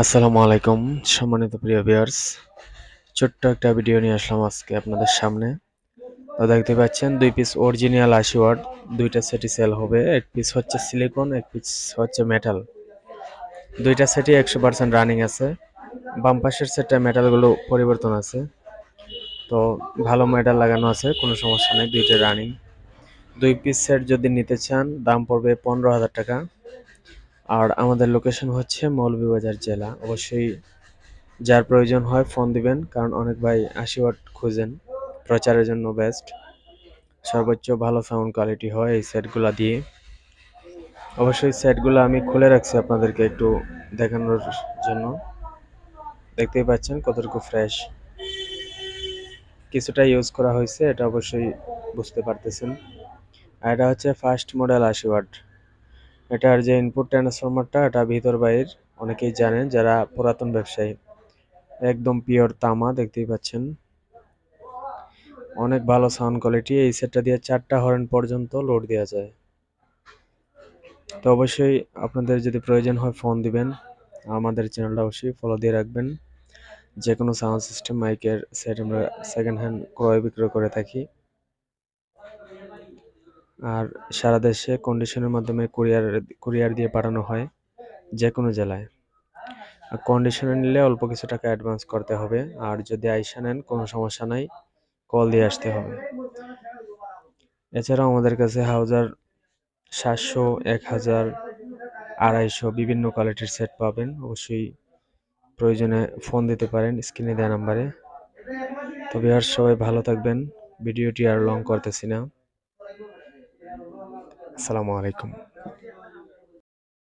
আসসালামু আলাইকুম, সম্মানিত প্রিয় ভিউয়ার্স ছোট্ট একটা ভিডিও নিয়ে আসলাম আজকে আপনাদের সামনে। তো দেখতে পাচ্ছেন, দুই পিস অরিজিনাল আশি ওয়াট দুইটা সেটই সেল হবে। এক পিস হচ্ছে সিলিকন এক পিস হচ্ছে মেটাল দুইটা সেটই একশো পার্সেন্ট রানিং আছে। বাম পাশের সেটটা মেটালগুলো পরিবর্তন আছে। তো ভালো মেটাল লাগানো আছে, কোনো সমস্যা নেই, দুইটা রানিং দুই পিস সেট যদি নিতে চান, দাম পড়বে পনেরো হাজার টাকা। আর আমাদের লোকেশন হচ্ছে মৌলভীবাজার জেলা। অবশ্যই যার প্রয়োজন হয় ফোন দিবেন, কারণ অনেক ভাই আশি ওয়াট খুঁজেন। প্রচারের জন্য বেস্ট সর্বোচ্চ ভালো সাউন্ড কোয়ালিটি হয় এই সেটগুলো দিয়ে। অবশ্যই সেটগুলো আমি খুলে রাখছি আপনাদেরকে একটু দেখানোর জন্য। দেখতেই পাচ্ছেন কতটুকু ফ্রেশ কিছুটা ইউজ করা হয়েছে, এটা অবশ্যই বুঝতে পারতেছেন। আর এটা হচ্ছে ফার্স্ট মডেল আশি ওয়াট এটার যে ইনপুট ট্রান্সফরমারটা এটা ভিতর বাইর অনেকেই জানেন যারা পুরাতন ব্যবসায়ী। একদম পিওর তামা, দেখতেই পাচ্ছেন। অনেক ভালো সাউন্ড কোয়ালিটি এই সেটটা দিয়ে চারটা হর্ন পর্যন্ত লোড দেওয়া যায়। তো অবশ্যই আপনাদের যদি প্রয়োজন হয় ফোন দিবেন। আমাদের চ্যানেলটা অবশ্যই ফলো দিয়ে রাখবেন। যে কোনো সাউন্ড সিস্টেম মাইকের সেট আমরা সেকেন্ড হ্যান্ড ক্রয় বিক্রয় করে থাকি। আর সারা দেশে কন্ডিশনের মাধ্যমে কুরিয়ার কুরিয়ার দিয়ে পাঠানো হয় যে কোনো জেলায় কন্ডিশনে নিলে অল্প কিছু টাকা অ্যাডভান্স করতে হবে। আর যদি আইসা নেন, কোনো সমস্যা নাই কল দিয়ে আসতে হবে। এছাড়াও আমাদের কাছে হাউজার সাতশো, এক হাজার, আড়াইশো বিভিন্ন কোয়ালিটির সেট পাবেন। অবশ্যই প্রয়োজনে ফোন দিতে পারেন স্ক্রিনে দেওয়া নাম্বারে তবে আর সবাই ভালো থাকবেন। ভিডিওটি আর লং করতেছি না। আসসালামু আলাইকুম।